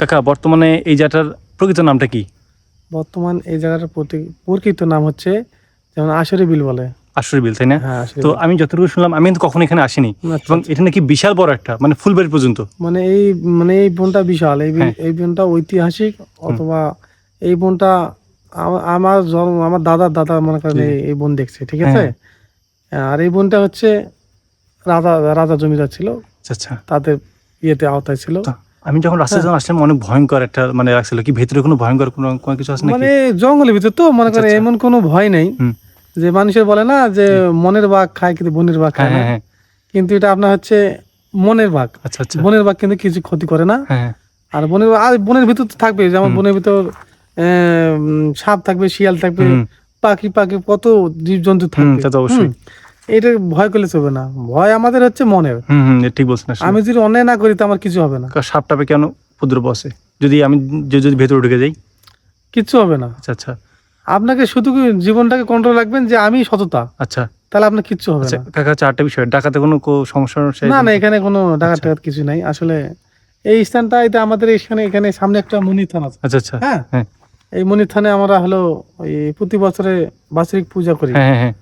কাকা বর্তমানে এই জায়গাটার প্রকৃত নামটা কি? বর্তমান এই জায়গাটার প্রকৃত নাম হচ্ছে যেমন আশরি বিল বলে। আশুরি বিল তাই না? হ্যাঁ তো আমি যতটুকু শুনলাম আমি কিন্তু কখনো এখানে আসিনি। আচ্ছা, এবং এটা নাকি বিশাল বড় একটা মানে ফুলবাড়ি পর্যন্ত। মানে এই মানে এই বনটা বিশাল এই হ্যাঁ। এই বনটা ঐতিহাসিক অথবা এই বনটা আমার জন্ম আমার দাদার দাদা মনে করেন এই- বন দেখছে ঠিক আছে? হ্যাঁ। আর এই বনটা হচ্ছে রাজা রাজা জমিদার ছিল। আচ্ছা আচ্ছা। তাদের ইয়েতে আওতায় ছিল। আমি যখন রাস্তায় হ্যাঁ। যখন আসলাম অনেক ভয়ঙ্কর একটা মানে লাগছিল কি ভেতরে কোনো ভয়ঙ্কর কোনো কোনো কিছু আছে মানে জঙ্গলের ভিতর তো মনে আচ্ছা, আচ্ছা। এমন কোনো ভয় নেই যে মানুষের বলে না যে মনের বাঘ খায় কিন্তু বনের বাঘ হ্যাঁ খায় না। হ্যাঁ হ্যাঁ। কিন্তু এটা আপনার হচ্ছে মনের বাঘ। আচ্ছা আচ্ছা। বনের বাঘ কিন্তু কিছু ক্ষতি করে না। হ্যাঁ হ্যাঁ। আর বনের আর বনের ভিতর তো থাকবে যেমন বনের ভিতর আহ, সাপ থাকবে শিয়াল থাকবে পাখি পাখি কত জীবজন্তু থাকবে। অবশ্যই। এটা ভয় করলে চলবে না। ভয় আমাদের হচ্ছে মনের। হুম ঠিক বলছেন। আমি যদি অন্যায় না করি তো আমার কিছু হবে না। কাকা, সাপ টাপে কেন ক্ষুদ্র বসে? যদি আমি যদি ভেতরে ঢুকে যাই? কিচ্ছু হবে না। আচ্ছা আচ্ছা। আপনাকে শুধু জীবনটাকে কন্ট্রোল রাখবেন যে আমি সততা? আচ্ছা। তাহলে আপনার কিচ্ছু হবে আচ্ছা না। কাকা চারটা বিষয়। ডাকাতে কোনো সমস্যা না না এখানে কোনো ডাকাত। টাকাত কিছু নাই। আসলে এই স্থানটা এটা আমাদের এখানে এখানে সামনে একটা মনির থান আছে। আচ্ছা আচ্ছা। হ্যাঁ? হ্যাঁ। এই মনির থানে আমরা হলো ওই প্রতি বছরে বাৎসরিক পূজা করি। হ্যাঁ হ্যাঁ।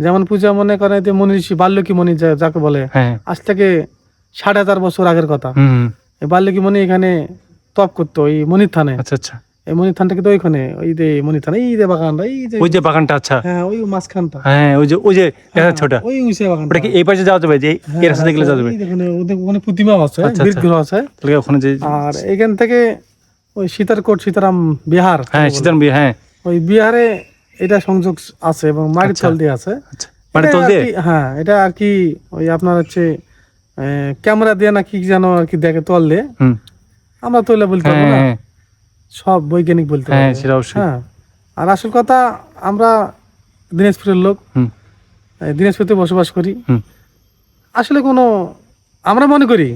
যেমন পূজা মনে করে যে মনি ঋষি বাল্যকী যা- যাকে বলে হ্যাঁ। আজ থেকে সাড়ে হাজার বছর আগের কথা। এই বাল্যকী মণি এখানে তপ করতো ওই মনির থানে আচ্ছা আচ্ছা। এই মনির থানটা কিন্তু ওইখানে ওই যে মনির থানে এই যে বাগানটা এই যে ওই যে বাগানটা আচ্ছা। হ্যাঁ ওই মাঝখানটা। হ্যাঁ ওই যে ওই যে হ্যাঁ, ওই উঁচে বাগানটা। ওটা কি এই পাশে যাওয়া যাবে যে এই- এই রাস্তা দিয়ে গেলে যাওয়া যাবে? এই ওখানে প্রতিমা আছে আচ্ছা, বীরগ্রহ আছে। তাহলে ওখানে যে আর এখান থেকে ওই সীতারকোট সীতারাম বিহার। হ্যাঁ সীতারাম বিয়ে হ্যাঁ। ওই বিহারে এটা সংযোগ আছে এবং মাটির আচ্ছা। তল দিয়ে আছে। আচ্ছা। মানে এটা দিয়ে? হ্যাঁ এটা আর কি ওই আপনার হচ্ছে ক্যামেরা দিয়ে না কি যেন আর কি দেখে তল দিয়ে। আমরা তৈলে বলতে পারব না। হ্যাঁ, সব বৈজ্ঞানিক বলতে হ্যাঁ সেটা অবশ্যই। হ্যাঁ। আর আসল কথা আমরা দিনাজপুরের লোক। দিনাজপুরতে বসবাস করি। আসলে কোনো আমরা মনে করি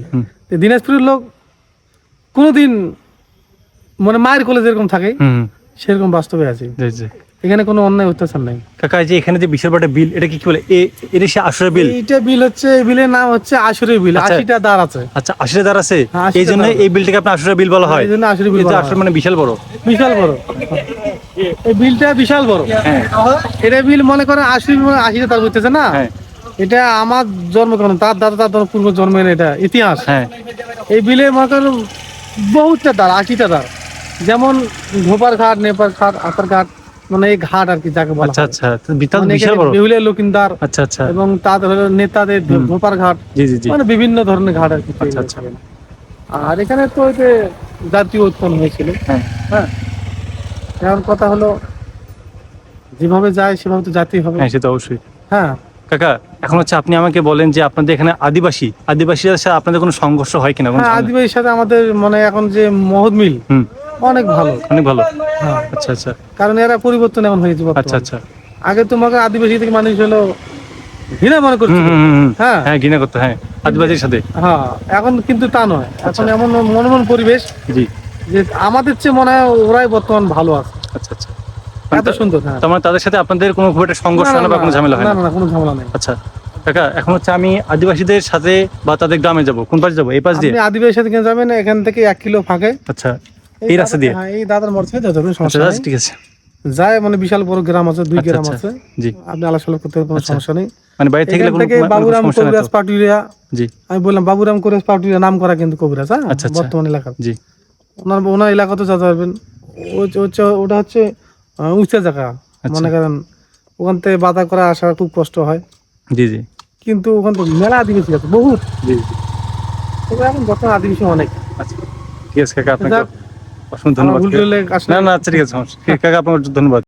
দিনাজপুরের লোক কোনোদিন মানে মায়ের কোলে যেরকম থাকে সেরকম বাস্তবে আছে। এখানে কোনো অন্যায় অত্যাচার নাই। কাকা যে এখানে যে বিশাল বড় বিল এটা কি কি বলে? এ এটা সে আসরে বিল? এইটা বিল হচ্ছে এই বিলের নাম হচ্ছে আশুরের বিল আচ্ছা। আশিটা দ্বার আছে। আচ্ছা আশরে দ্বার আছে? হ্যাঁ, এই জন্য এই বিলটাকে আপনার আসরে বিল বলা হয়? এই জন্য আশুরি বিল এটা বলা মানে বিশাল বড়। বিশাল বড়। এই বিলটা বিশাল বড়। হ্যাঁ। এটা বিল মনে করেন আশি মানে আশিটা তার বুঝতেছে না? হ্যাঁ। এটা আমার জন্ম কারণ তার দাদা তার পূর্ব জন্মের এটা ইতিহাস। হ্যাঁ। এই বিলে মনে করেন বহুতটা দ্বার আশিটা দ্বার। যেমন ধোপার ঘাট নেপার ঘাট আপার ঘাট মানে এই ঘাট আর কি যাকে বলা আচ্ছা আচ্ছা। তো বিশাল মানে বিশাল বড়? লকিন্দার আচ্ছা আচ্ছা। এবং তাদের হলো নেতাদের। ধোপার ঘাট। জি জি জি। মানে বিভিন্ন ধরনের ঘাট আর কি আচ্ছা, আচ্ছা। আর এখানে তো যে জাতীয় উৎপন্ন হয়েছিল। হ্যাঁ। হ্যাঁ। এখন কথা হলো যেভাবে যায় সেভাবে তো জাতি হবে। হ্যাঁ সেটা অবশ্যই। হ্যাঁ। কাকা এখন হচ্ছে আপনি আমাকে বলেন যে আপনাদের এখানে আদিবাসী আদিবাসীদের সাথে আপনাদের কোনো সংঘর্ষ হয় কিনা? হ্যাঁ আদিবাসীর সাথে আমাদের মানে এখন যে মহৎ মিল হুম। অনেক ভালো। অনেক ভালো। হ্যাঁ আচ্ছা আচ্ছা। কারণ এরা পরিবর্তন এখন হয়েছে আচ্ছা আচ্ছা। আগে তোমাকে আদিবাসী থেকে মানুষ হলো ঘৃণা মনে হ্যাঁ। হ্যাঁ ঘৃণা করতে হ্যাঁ। আদিবাসীর সাথে। হ্যাঁ এখন কিন্তু তা নয়। এখন আচ্ছা। এমন মনমন পরিবেশ জি। যে আমাদের চেয়ে মনে হয় ওরাই বর্তমান ভালো আছে। আচ্ছা আচ্ছা। মানে এত সুন্দর হ্যাঁ। মানে তাদের সাথে আপনাদের কোনো খুব একটা সংঘর্ষ না, বা কোনো ঝামেলা হয় না না? কোনো ঝামেলা নেই। আচ্ছা। কাকা এখন হচ্ছে আমি আদিবাসীদের সাথে বা তাদের গ্রামে যাব। কোন পাশে যাব? এই পাশ দিয়ে? আপনি আদিবাসীর সাথে যাবেন এখান থেকে এক কিলো ফাঁকে। আচ্ছা। এই রাস্তা দিয়ে? হ্যাঁ এই দাদার মোড় থেকে যাতে আচ্ছা সমস্যা আচ্ছা, ঠিক আছে। যায় মানে বিশাল বড় গ্রাম আছে দুই আচ্ছা, গ্রাম। আছে। জি। আপনি আলাপ করতে কোনো। সমস্যা নেই। মানে বাইরে থেকে কোনো থেকে বাবুরাম কবিরাজ পাটুরিয়া। জি। আমি বললাম বাবুরাম কবিরাজ পাটুরিয়া নাম করা কিন্তু কবিরাজ হ্যাঁ। বর্তমান এলাকা জি। ওনার ওনার এলাকাতে যেতে পারবেন ও- হচ্ছে ওটা হচ্ছে উঁচা জায়গা। মনে করেন ওখান থেকে বাধা করে আসা খুব কষ্ট হয়। জি জি। কিন্তু ওখান থেকে মেলা আদিবাসী আছে বহুত। জি জি। এখন বর্তমান আদিবাসী অনেক। আচ্ছা ঠিক আছে কাকা আপনাকে অসংখ্য ধন্যবাদ না না আচ্ছা ঠিক আছে কাকা আপনার ধন্যবাদ।